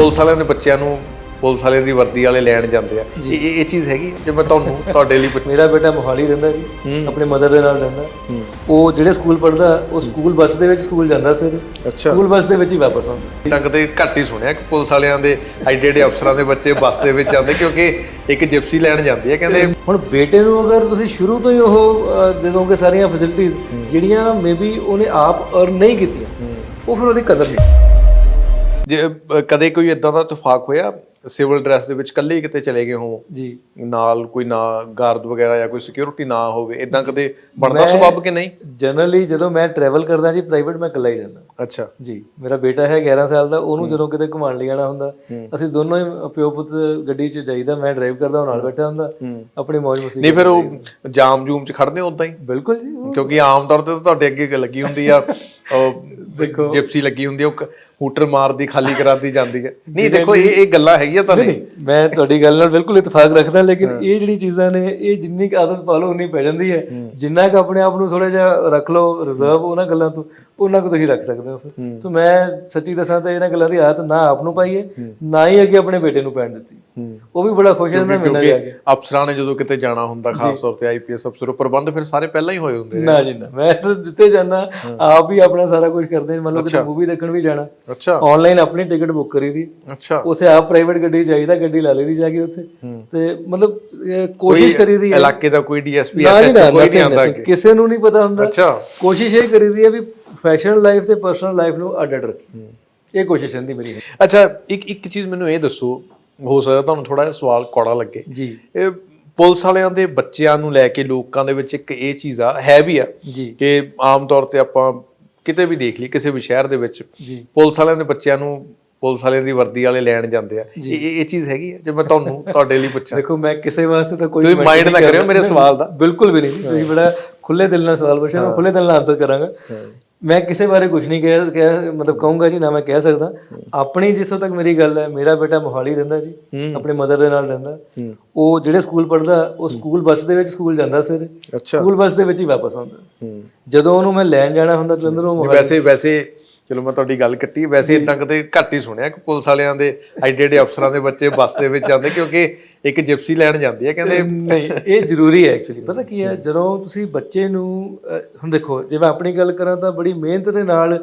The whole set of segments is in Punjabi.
ਪੁਲਿਸ ਵਾਲਿਆਂ ਦੇ ਬੱਚਿਆਂ ਨੂੰ ਪੁਲਿਸ ਵਾਲਿਆਂ ਦੀ ਵਰਦੀ ਵਾਲੇ ਲੈਣ ਜਾਂਦੇ ਆ। ਇਹ ਇਹ- ਚੀਜ਼ ਹੈਗੀ? ਜੇ ਮੈਂ ਤੁਹਾਨੂੰ ਤੁਹਾਡੇ ਲਈ ਮੇਰਾ ਬੇਟਾ ਮੋਹਾਲੀ ਰਹਿੰਦਾ ਜੀ। ਆਪਣੇ ਮਦਰ ਦੇ ਨਾਲ ਰਹਿੰਦਾ। ਉਹ ਜਿਹੜੇ ਸਕੂਲ ਪੜ੍ਹਦਾ ਉਹ ਸਕੂਲ ਬੱਸ ਦੇ ਵਿੱਚ ਸਕੂਲ ਜਾਂਦਾ ਸਵੇਰੇ ਅੱਛਾ। ਸਕੂਲ ਬੱਸ ਦੇ ਵਿੱਚ ਹੀ ਵਾਪਸ ਆਉਂਦਾ। ਤੱਕ ਤੇ ਘੱਟ ਹੀ ਸੁਣਿਆ ਕਿ ਪੁਲਿਸ ਵਾਲਿਆਂ ਦੇ ਐਡੇ ਐਡੇ ਅਫਸਰਾਂ ਦੇ ਬੱਚੇ ਬੱਸ ਦੇ ਵਿੱਚ ਜਾਂਦੇ ਕਿਉਂਕਿ ਇੱਕ ਜਿਪਸੀ ਲੈਣ ਜਾਂਦੀ ਹੈ ਕਹਿੰਦੇ ਹੁਣ ਬੇਟੇ ਨੂੰ ਅਗਰ ਤੁਸੀਂ ਸ਼ੁਰੂ ਤੋਂ ਹੀ ਉਹ ਦੇ ਦੋਗੇ ਸਾਰੀਆਂ ਫੈਸਿਲਿਟੀਆਂ ਜਿਹੜੀਆਂ ਮੇਬੀ ਉਹਨੇ ਆਪ ਅਰਨ ਨਹੀਂ ਕੀਤੀਆਂ ਉਹ ਫਿਰ ਉਹਦੀ ਕਦਰ ਨਹੀਂ। ਜੇ ਕਦੇ ਕੋਈ ਇਦਾਂ ਦਾ ਇਤਫਾਕ ਹੋਇਆ? ਸਿਵਲ ਡਰੈਸ ਦੇ ਵਿੱਚ ਇਕੱਲੇ ਕਿਤੇ ਚਲੇ ਗਏ ਹੋ? ਜੀ। ਨਾਲ ਕੋਈ ਨਾ ਗਾਰਡ ਵਗੈਰਾ ਜਾਂ ਕੋਈ ਸਿਕਿਉਰਿਟੀ ਨਾ ਹੋਵੇ ਇਦਾਂ ਕਦੇ ਬਣਦਾ ਸੁਭਾਅ ਕਿ ਨਹੀਂ? ਜਨਰਲੀ ਜਦੋਂ ਮੈਂ ਟਰੈਵਲ ਕਰਦਾ ਜੀ ਪ੍ਰਾਈਵੇਟ ਮੈਂ ਇਕੱਲਾ ਹੀ ਜਾਂਦਾ ਅੱਛਾ। ਜੀ ਮੇਰਾ ਬੇਟਾ ਹੈ 11 ਸਾਲ ਦਾ ਉਹਨੂੰ ਜਦੋਂ ਕਿਤੇ ਘੁਮਾਉਣ ਲਈ ਜਾਣਾ ਹੁੰਦਾ ਅਸੀਂ ਦੋਨੋਂ ਹੀ ਪਿਓ ਪੁੱਤ ਗੱਡੀ 'ਚ ਜਾਈਦਾ ਮੈਂ ਡਰਾਈਵ ਕਰਦਾ ਉਹ ਨਾਲ ਬੈਠਾ ਹੁੰਦਾ ਆਪਣੀ ਮौज ਮਸਤੀ ਨਹੀਂ ਫਿਰ ਉਹ ਜਾਮ ਜੂਮ ਚ ਖੜਦੇ ਉਦਾਂ ਹੀ? ਬਿਲਕੁਲ ਜੀ। ਕਿਉਂਕਿ ਆਮ ਤੌਰ ਤੇ ਤੁਹਾਡੇ ਅੱਗੇ ਲੱਗੀ ਹੁੰਦੀ ਆ ਉਹ ਦੇਖੋ। ਜਿਪਸੀ ਲੱਗੀ ਹੁੰਦੀ ਉਹ ਹੂਟਰ ਮਾਰਦੀ ਖਾਲੀ ਕਰਾਦੀ ਜਾਂਦੀ ਹੈ। ਨਹੀਂ ਦੇਖੋ ਇਹ ਇਹ ਗੱਲਾਂ ਹੈਗੀਆਂ ਤਾਂ ਨਹੀਂ ਮੈਂ ਤੁਹਾਡੀ ਗੱਲ ਨਾਲ ਬਿਲਕੁਲ ਇਤਫਾਕ ਰੱਖਦਾ ਲੇਕਿਨ ਇਹ ਜਿਹੜੀ ਚੀਜ਼ਾਂ ਨੇ ਇਹ ਜਿੰਨੀ ਕੁ ਆਦਤ ਪਾ ਲਓ ਉਨੀ ਪੈ ਜਾਂਦੀ ਹੈ। ਜਿੰਨਾ ਕੁ ਆਪਣੇ ਆਪ ਨੂੰ ਥੋੜਾ ਜਿਹਾ ਰੱਖ ਲਓ ਰਿਜ਼ਰਵ ਉਹਨਾਂ ਗੱਲਾਂ ਤੋਂ ਉਹਨਾਂ ਕੁ ਤੁਸੀਂ ਰੱਖ ਸਕਦੇ ਹੋ ਫਿਰ। ਤਾਂ ਮੈਂ ਸੱਚੀ ਦੱਸਾਂ ਤਾਂ ਇਹਨਾਂ ਗੱਲਾਂ ਦੀ ਆਦਤ ਨਾ ਆਪ ਨੂੰ ਪਾਈ ਹੈ ਨਾ ਹੀ ਅੱਗੇ ਆਪਣੇ ਬੇਟੇ ਨੂੰ ਪੈਣ ਦਿੱਤੀ। ਉਹ ਵੀ ਬੜਾ ਖੁਸ਼ ਰਹਿੰਦਾ ਨਾਲ ਜਾ ਕੇ ਅਫਸਰਾਂ ਨੇ ਜਦੋਂ ਕਿਤੇ ਜਾਣਾ ਹੁੰਦਾ ਖਾਸ ਤੌਰ ਤੇ ਆਈਪੀਐਸ ਅਫਸਰ ਉਹ ਪ੍ਰਬੰਧ ਫਿਰ ਸਾਰੇ ਪਹਿਲਾਂ ਹੀ ਹੋਏ ਹੁੰਦੇ ਨੇ ਨਾ ਜੀ ਨਾ। ਮੈਂ ਤਾਂ ਜਿੱਤੇ ਜਾਣਾ ਆਪ ਹੀ ਆਪਣਾ ਸਾਰਾ ਕੁਝ ਕਰਦੇ ਮੰਨ ਲਓ ਕਿ ਮੂਵੀ ਦੇਖਣ ਵੀ ਜਾਣਾ। ਅੱਛਾ। ਆਨਲਾਈਨ ਆਪਣੀ ਟਿਕਟ ਬੁੱਕ ਕਰੀ ਦੀ। ਅੱਛਾ। ਉਥੇ ਆਪ ਪ੍ਰਾਈਵੇਟ ਗੱਡੀ ਚਾਹੀਦਾ ਗੱਡੀ ਲਾ ਲਈ ਦੀ ਜਾ ਕੇ ਉੱਥੇ। ਤੇ ਮਤਲਬ ਕੋਸ਼ਿਸ਼ ਕਰੀ ਦੀ ਇਲਾਕੇ ਦਾ ਕੋਈ ਡੀਐਸਪੀ ਐਸਐਚ ਕੋਈ ਨਹੀਂ nothing, ਕਿਸੇ ਨੂੰ ਨਹੀਂ ਪਤਾ ਹੁੰਦਾ। ਅੱਛਾ। ਕੋਸ਼ਿਸ਼ ਇਹ ਕਰੀ ਦੀ ਹੈ ਵੀ ਫੈਸ਼ਨ ਲਾਈਫ ਤੇ ਪਰਸਨਲ ਲਾਈਫ ਨੂੰ ਅੱਡ ਅੱਡ ਰੱਖੀ ਇਹ ਕੋਸ਼ਿਸ਼ ਹੁੰਦੀ ਮੇਰੀ। ਅੱਛਾ ਇੱਕ ਇੱਕ ਚੀਜ਼ ਮੈਨੂੰ ਇਹ ਦੱਸੋ ਹੋ ਸਕਦਾ ਤੁਹਾਨੂੰ ਥੋੜਾ ਜਿਹਾ ਸਵਾਲ ਕੌੜਾ ਲੱਗੇ। ਜੀ। ਇਹ ਪੁਲਿਸ ਵਾਲਿਆਂ ਦੇ ਬੱਚਿਆਂ ਨੂੰ ਲੈ ਕੇ ਲੋਕਾਂ ਦੇ ਵਿੱਚ ਇੱਕ ਇਹ ਚੀਜ਼ ਆ ਹੈ ਵੀ ਆ ਕਿ ਆਮ ਤੌਰ ਤੇ ਆਪਾਂ ਕਿਤੇ ਵੀ ਦੇਖ ਲਈ ਕਿਸੇ ਵੀ ਸ਼ਹਿਰ ਦੇ ਵਿੱਚ ਪੁਲਿਸ ਵਾਲਿਆਂ ਦੇ ਬੱਚਿਆਂ ਨੂੰ ਪੁਲਿਸ ਵਾਲਿਆਂ ਦੀ ਵਰਦੀ ਵਾਲੇ ਲੈਣ ਜਾਂਦੇ ਆ। ਇਹ ਇਹ ਚੀਜ਼ ਹੈਗੀ ਆ ਜੇ ਮੈਂ ਤੁਹਾਨੂੰ ਤੁਹਾਡੇ ਲਈ ਪੁੱਛਾਂ। ਦੇਖੋ ਮੈਂ ਕਿਸੇ ਵਾਸਤੇ ਤਾਂ ਕੋਈ ਤੁਸੀਂ mind ਨਾ ਕਰਿਓ। ਮੇਰੇ ਸਵਾਲ ਦਾ। ਬਿਲਕੁਲ ਵੀ ਨਹੀਂ। ਤੁਸੀਂ ਬੜਾ ਖੁੱਲੇ ਦਿਲ ਨਾਲ ਸਵਾਲ ਪੁੱਛਿਆ ਮੈਂ ਖੁੱਲੇ ਦਿਲ ਨਾਲ ਆਨਸਰ ਕਰਾਂਗਾ। ਮੈਂ ਕਿਸੇ ਬਾਰੇ ਕੁਝ ਨਹੀਂ ਕਹਿ ਕਹਿ- ਮਤਲਬ ਕਹੂੰਗਾ ਜੀ ਨਾ ਮੈਂ ਕਹਿ ਸਕਦਾ। ਆਪਣੀ ਜਿੱਥੋਂ ਤੱਕ ਮੇਰੀ ਗੱਲ ਹੈ ਮੇਰਾ ਬੇਟਾ ਮੋਹਾਲੀ ਰਹਿੰਦਾ ਜੀ ਆਪਣੇ ਮਦਰ ਦੇ ਨਾਲ ਰਹਿੰਦਾ। ਉਹ ਜਿਹੜੇ ਸਕੂਲ ਪੜ੍ਹਦਾ ਉਹ ਸਕੂਲ ਬੱਸ ਦੇ ਵਿੱਚ ਸਕੂਲ ਜਾਂਦਾ ਸਵੇਰੇ। ਅੱਛਾ। ਸਕੂਲ ਬੱਸ ਦੇ ਵਿੱਚ ਹੀ ਵਾਪਸ ਆਉਂਦਾ। ਹੂੰ। ਜਦੋਂ ਉਹਨੂੰ ਮੈਂ ਲੈਣ ਜਾਣਾ ਹੁੰਦਾ ਜਲੰਧਰੋਂ ਮੋਹਾਲੀ ਵੈਸੇ ਵੈਸੇ ਚਲੋ ਮੈਂ ਤੁਹਾਡੀ ਗੱਲ ਕੱਟੀ ਵੈਸੇ ਇਦਾਂ ਕਦੇ ਘੱਟ ਹੀ ਸੁਣਿਆ ਕਿ ਪੁਲਿਸ ਵਾਲਿਆਂ ਦੇ ਐਡੇ ਐਡੇ ਅਫਸਰਾਂ ਦੇ ਬੱਚੇ ਬੱਸ ਦੇ ਵਿੱਚ ਜਾਂਦੇ ਕਿਉਂਕਿ ਇੱਕ ਜਿਪਸੀ ਲੈਣ ਜਾਂਦੀ ਹੈ ਕਹਿੰਦੇ ਨਹੀਂ ਇਹ ਜ਼ਰੂਰੀ ਹੈ ਐਕਚੁਅਲੀ ਪਤਾ ਕੀ ਹੈ ਜਦੋਂ ਤੁਸੀਂ ਬੱਚੇ ਨੂੰ ਹੁਣ ਦੇਖੋ ਜੇ ਮੈਂ ਆਪਣੀ ਗੱਲ ਕਰਾਂ ਤਾਂ ਬੜੀ ਮਿਹਨਤ ਦੇ ਨਾਲ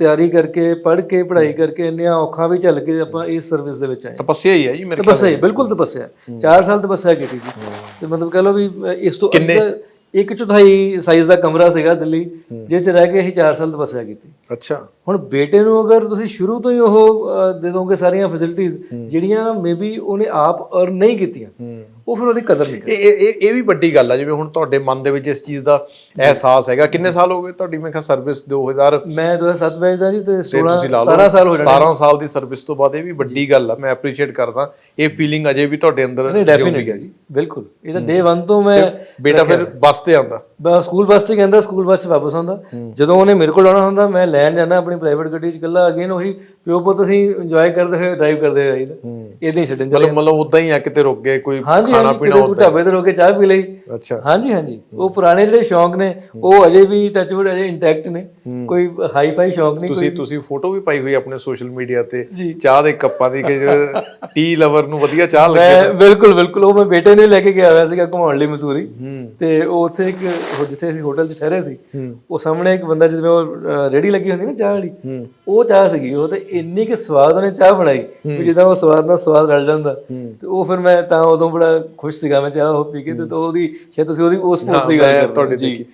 ਤਿਆਰੀ ਕਰਕੇ ਪੜ੍ਹ ਕੇ ਪੜ੍ਹਾਈ ਕਰਕੇ ਇੰਨੀਆਂ ਔਖਾਂ ਵੀ ਝੱਲ ਕੇ ਆਪਾਂ ਇਸ ਸਰਵਿਸ ਦੇ ਵਿੱਚ ਆਏ ਤਪੱਸਿਆ ਹੀ ਹੈ ਜੀ ਮੇਰੇ ਤਪੱਸਿਆ ਹੀ, ਬਿਲਕੁਲ ਤਪੱਸਿਆ 4 ਸਾਲ ਤਪੱਸਿਆ ਕੀਤੀ ਜੀ ਤੇ ਮਤਲਬ ਕਹ ਲਓ ਵੀ ਇਸ ਤੋਂ ਅੱਧਾ ਇੱਕ ਚੌਥਾਈ ਸਾਈਜ਼ ਦਾ ਕਮਰਾ ਸੀਗਾ ਦਿੱਲੀ ਜਿਹ ਚ ਰਹਿ ਕੇ ਅਸੀਂ 4 ਸਾਲ ਤਪੱਸਿਆ ਕੀਤੀ। ਅੱਛਾ। ਹੁਣ ਬੇਟੇ ਨੂੰ ਅਗਰ ਤੁਸੀਂ ਸ਼ੁਰੂ ਤੋਂ ਹੀ ਉਹ ਦੇ ਦੋਗੇ ਸਾਰੀਆਂ ਫੈਸਿਲਿਟੀਆਂ ਜਿਹੜੀਆਂ ਮੇਬੀ ਉਹਨੇ ਆਪ ਅਰਨ ਨਹੀਂ ਕੀਤੀਆਂ ਉਹ ਫਿਰ ਉਹਦੀ ਕਦਰ ਨਹੀਂ ਇਹ ਇਹ ਇਹ- ਇਹ ਵੀ ਵੱਡੀ ਗੱਲ ਆ ਜਿਵੇਂ ਹੁਣ ਤੁਹਾਡੇ ਮਨ ਦੇ ਵਿੱਚ ਇਸ ਚੀਜ਼ ਦਾ ਅਹਿਸਾਸ ਹੈਗਾ। ਕਿੰਨੇ ਸਾਲ ਹੋ ਗਏ ਤੁਹਾਡੀ? ਮੈਂ ਕਿਹਾ ਸਰਵਿਸ 2000 ਮੈਂ 2007 ਵਿੱਚ ਦਾ ਜੀ ਤੇ ਤੇ 16 ਤੁਸੀਂ ਲਾ ਲਓ 17 ਸਾਲ ਹੋ ਜਾਣੇ। 17 ਸਾਲ ਦੀ ਸਰਵਿਸ ਤੋਂ ਬਾਅਦ ਇਹ ਵੀ ਵੱਡੀ ਗੱਲ ਆ ਮੈਂ ਐਪਰੀਸ਼ੀਏਟ ਕਰਦਾ। ਇਹ ਫੀਲਿੰਗ ਅਜੇ ਵੀ ਤੁਹਾਡੇ ਅੰਦਰ ਜਿਉਂਦੀ ਹੈ ਜੀ। ਬਿਲਕੁਲ। ਇਹ ਤਾਂ ਡੇ 1 ਤੋਂ ਮੈਂ ਬੇਟਾ ਫਿਰ ਬੱਸ ਤੇ ਆਉਂਦਾ। ਬਸ ਸਕੂਲ ਬੱਸ ਤੇ ਕਹਿੰਦਾ ਸਕੂਲ ਬੱਸ ਵਾਪਸ ਆਉਂਦਾ। ਜਦੋਂ ਉਹਨੇ ਮੇਰੇ ਕੋਲ ਆਉਣਾ ਹੁੰਦਾ ਮੈਂ ਲੈਣ ਜਾਣਾ ਆਪਣੀ ਪ੍ਰਾਈਵੇਟ ਗੱਡੀ 'ਚ ਇਕੱਲਾ ਅਗੇਨ ਉਹੀ ਪਿਓ ਪੁੱਤ ਅਸੀਂ ਇੰਜੋਏ ਕਰਦੇ ਹੋਏ ਡਰਾਈਵ ਕਰਦੇ ਹੋਏ ਆਈਦਾ ਇਦਾਂ ਹੀ। ਛੱਡਣ ਚਲੇ ਮਤਲਬ ਮਤਲਬ ਉਦਾਂ ਹੀ ਆ ਕਿਤੇ ਰੁਕ ਗਏ ਕੋਈ ਖਾਣਾ ਪੀਣਾ ਕੋਈ ਢਾਬੇ ਤੇ ਰੋ ਕੇ ਚਾਹ ਪੀ ਲਈ। ਅੱਛਾ। ਹਾਂਜੀ ਹਾਂਜੀ। ਉਹ ਪੁਰਾਣੇ ਜਿਹੜੇ ਸ਼ੌਂਕ ਨੇ ਉਹ ਅਜੇ ਵੀ ਟੱਚਵੁੱਡ ਅਜੇ ਇੰਟੈਕਟ ਨੇ। ਕੋਈ ਹਾਈ ਫਾਈ ਸ਼ੌਂਕ ਨਹੀਂ ਤੁਸੀਂ ਤੁਸੀਂ ਫੋਟੋ ਵੀ ਪਾਈ ਹੋਈ ਆਪਣੇ ਸੋਸ਼ਲ ਮੀਡੀਆ ਤੇ। ਚਾਹ ਦੇ ਕੱਪਾਂ ਦੀ ਕਿ ਟੀ ਲਵਰ ਨੂੰ ਵਧੀਆ ਚਾਹ ਲੱਗੇ ਮੈਂ ਬਿਲਕੁਲ ਬਿਲਕੁਲ ਉਹ ਮੈਂ ਬੇਟੇ ਨੂੰ ਲੈ ਕੇ ਗਿਆ ਹੋਇਆ ਸੀਗਾ ਘੁਮਾਉਣ ਲਈ ਮਸੂਰੀ। ਤੇ ਉਹ ਉੱਥੇ ਇੱਕ ਜਿੱਥੇ ਅਸੀਂ ਹੋਟਲ 'ਚ ਠਹਿਰੇ ਸੀ ਉਹ ਸਾਹਮਣੇ ਇੱਕ ਬੰਦਾ ਜਿਵੇਂ ਉਹ ਰੇੜੀ ਲੱਗੀ ਹੁੰਦੀ ਨਾ ਚਾਹ ਵਾਲੀ ਉਹ ਚਾਹ ਸੀਗੀ ਉਹ ਤੇ ਇੰਨੀ ਕਿ ਸਵਾਦ ਉਹਨੇ ਚਾਹ ਬਣਾਈ ਵੀ ਜਿੱਦਾਂ ਉਹ ਸਵਾਦ ਨਾਲ ਸਵਾਦ ਰਲ ਜਾਂਦਾ। ਤੇ ਉਹ ਫਿਰ ਮੈਂ ਤਾਂ ਉਦੋਂ ਬੜਾ ਖੁਸ਼ ਸੀਗਾ ਮੈਂ ਚਾਹ ਉਹ ਪੀ ਕੇ ਤੇ ਉਹਦੀ ਸ਼ਾਇਦ ਤੁਸੀਂ ਉਹਦੀ ਉਸ ਪੋਸਟ ਦੀ ਗੱਲ ਕਰ ਤੁਹਾਡੇ ਦੇਖੀ।